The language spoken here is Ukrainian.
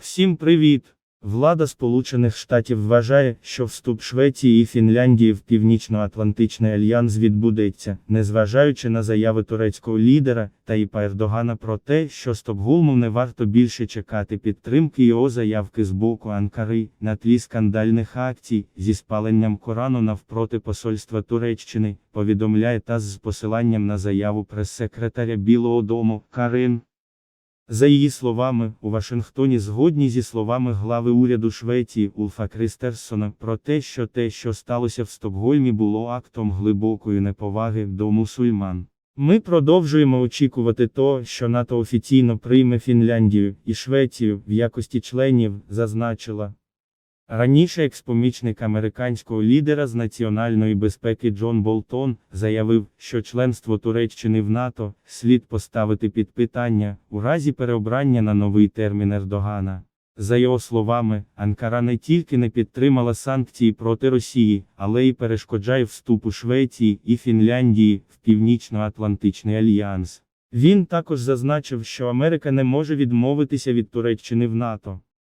Всім привіт! Влада Сполучених Штатів вважає, що вступ Швеції і Фінляндії в Північно-Атлантичний альянс відбудеться, незважаючи на заяви турецького лідера Таїпа Ердогана про те, що Стокгольму не варто більше чекати підтримки його заявки з боку Анкари на тлі скандальних акцій зі спаленням Корану навпроти посольства Туреччини, повідомляє ТАСС з посиланням на заяву прес-секретаря Білого Дому Карин. За її словами, у Вашингтоні згодні зі словами глави уряду Швеції Улфа Крістерсона про те, що те, що сталося в Стокгольмі, було актом глибокої неповаги до мусульман. Ми продовжуємо очікувати того, що НАТО офіційно прийме Фінляндію і Швецію в якості членів, зазначила. Раніше експомічник американського лідера з національної безпеки Джон Болтон заявив, що членство Туреччини в НАТО слід поставити під питання у разі переобрання на новий термін Ердогана. За його словами, Анкара не тільки не підтримала санкції проти Росії, але й перешкоджає вступу Швеції і Фінляндії в Північно-Атлантичний альянс. Він також зазначив, що Америка не може відмовитися від Туреччини в НАТО.